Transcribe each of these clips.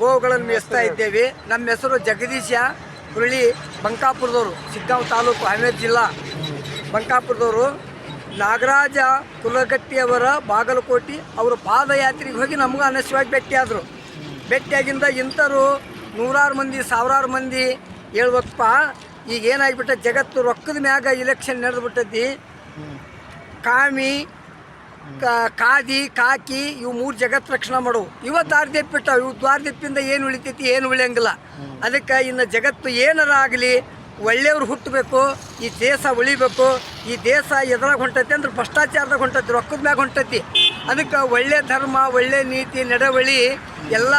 ಗೋವುಗಳನ್ನು ಮೇಯಿಸ್ತಾ ಇದ್ದೇವೆ. ನಮ್ಮ ಹೆಸರು ಜಗದೀಶ ಹುರುಳಿ ಬಂಕಾಪುರದವರು, ಸಿಗ್ಗಾಂವ್ ತಾಲೂಕು ಹಾವೇರಿ ಜಿಲ್ಲಾ ಬಂಕಾಪುರದವರು. ನಾಗರಾಜ ಕುಲಗಟ್ಟಿಯವರ ಬಾಗಲಕೋಟೆ, ಅವರು ಪಾದಯಾತ್ರೆಗೆ ಹೋಗಿ ನಮಗೂ ಅನಸ್ಯವಾಗಿ ಭೇಟಿಯಾದರು. ಭೇಟಿಯಾಗಿಂದ ಇಂಥರು ನೂರಾರು ಮಂದಿ, ಸಾವಿರಾರು ಮಂದಿ ಹೇಳ್ಬೇಕಪ್ಪ ಈಗ ಏನಾಗಿಬಿಟ್ಟ ಜಗತ್ತು ರೊಕ್ಕದ ಮ್ಯಾಗ ಇಲೆಕ್ಷನ್ ನಡೆದ್ಬಿಟ್ಟೈತಿ ಕಾಮಿ ಕಾದಿ ಕಾಕಿ ಇವು ಮೂರು ಜಗತ್ ರಕ್ಷಣೆ ಮಾಡವು ಇವ ದಾರಿದೆಪ್ಪಿಟ್ಟ ಇವು ದ್ವಾರ್ದಿಪ್ಪಿಂದ ಏನು ಉಳಿತೈತಿ, ಏನು ಉಳಿಯಂಗಿಲ್ಲ. ಅದಕ್ಕೆ ಇನ್ನು ಜಗತ್ತು ಏನಾರ ಆಗಲಿ, ಒಳ್ಳೆಯವ್ರು ಹುಟ್ಟಬೇಕು ಈ ದೇಶ ಉಳಿಬೇಕು, ಈ ದೇಶ ಎದ್ರಾಗ ಹೊಂಟೈತಿ ಅಂದ್ರೆ ಭ್ರಷ್ಟಾಚಾರದಾಗ ಹೊಂಟೈತಿ, ರೊಕ್ಕದ ಮ್ಯಾಗ ಹೊಂಟೈತಿ. ಅದಕ್ಕೆ ಒಳ್ಳೆ ಧರ್ಮ, ಒಳ್ಳೆ ನೀತಿ, ನಡವಳಿ ಎಲ್ಲ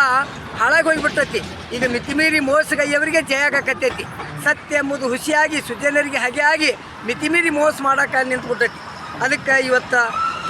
ಹಾಳಾಗಿ ಹೋಗಿಬಿಟ್ಟೈತಿ. ಈಗ ಮಿತಿಮೀರಿ ಮೋಸಗೈಯವರಿಗೆ ಜಯ ಆಗಕತ್ತೈತಿ. ಸತ್ಯ ಎಂಬುದು ಹುಸಿಯಾಗಿ, ಸುಜನರಿಗೆ ಹಾಗೆ ಆಗಿ ಮಿತಿಮೀರಿ ಮೋಸ ಮಾಡಕ್ಕೆ ನಿಂತ್ಬಿಟ್ಟೈತಿ. ಅದಕ್ಕೆ ಇವತ್ತು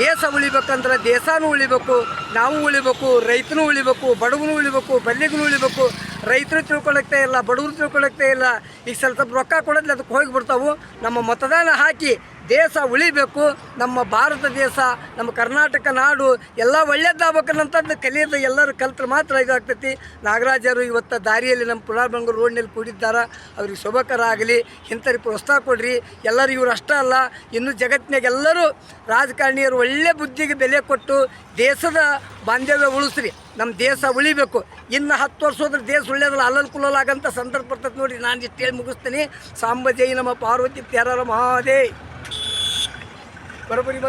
ದೇಶ ಉಳಿಬೇಕಂದ್ರೆ ದೇಶನೂ ಉಳಿಬೇಕು, ನಾವು ಉಳಿಬೇಕು, ರೈತನು ಉಳಿಬೇಕು, ಬಡವನು ಉಳಿಬೇಕು ಬಲ್ಲಿಗೂ ಉಳಿಬೇಕು. ರೈತರು ತಿಳ್ಕೊಳಕ್ತೇ ಇಲ್ಲ, ಬಡವರು ತಿಳ್ಕೊಳಕ್ತೇ ಇಲ್ಲ. ಈಗ ಸ್ವಲ್ಪ ರೊಕ್ಕ ಕೊಡೋದ್ಲಿ ಅದಕ್ಕೆ ಹೋಗಿ ಬಿಡ್ತಾವು. ನಮ್ಮ ಮತದಾನ ಹಾಕಿ ದೇಶ ಉಳಿಬೇಕು, ನಮ್ಮ ಭಾರತ ದೇಶ, ನಮ್ಮ ಕರ್ನಾಟಕ ನಾಡು ಎಲ್ಲ ಒಳ್ಳೇದಾಗಬೇಕನ್ನಂಥದ್ದು ಕಲಿಯೋದು ಎಲ್ಲರೂ ಕಲ್ತ್ರೆ ಮಾತ್ರ ಇದಾಗ್ತೈತಿ. ನಾಗರಾಜರು ಇವತ್ತು ದಾರಿಯಲ್ಲಿ ನಮ್ಮ ಪುನರ್ ಬೆಂಗಳೂರು ರೋಡ್ನಲ್ಲಿ ಕೂಡಿದ್ದಾರೆ. ಅವ್ರಿಗೆ ಶುಭಕರ ಆಗಲಿ, ಇಂಥವ್ರಿಗೆ ಪ್ರೋತ್ಸಾಹ ಕೊಡ್ರಿ. ಎಲ್ಲರೂ ಇವರು ಅಷ್ಟೇ ಅಲ್ಲ, ಇನ್ನು ಜಗತ್ತಿನಾಗ ಎಲ್ಲರೂ ರಾಜಕಾರಣಿಯರು ಒಳ್ಳೆ ಬುದ್ಧಿಗೆ ಬೆಲೆ ಕೊಟ್ಟು ದೇಶದ ಬಾಂಧವ್ಯ ಉಳಿಸ್ರಿ. ನಮ್ಮ ದೇಶ ಉಳಿಬೇಕು. ಇನ್ನು ಹತ್ತು ವರ್ಷ ಹೋದ್ರೆ ದೇಶ ಒಳ್ಳೇದಲ್ಲ ಅಲ್ಲಲ್ ಕುಲಲಾಗಂಥ ಸಂದರ್ಭ ಬರ್ತದೆ ನೋಡಿ ನಾನು ಇಷ್ಟು ಹೇಳಿ ಮುಗಿಸ್ತೀನಿ. ಸಾಂಬ ಜೈ ನಮ್ಮ ಪಾರ್ವತಿ ಪ್ಯಾರ ಮಹಾದೇ baru berlima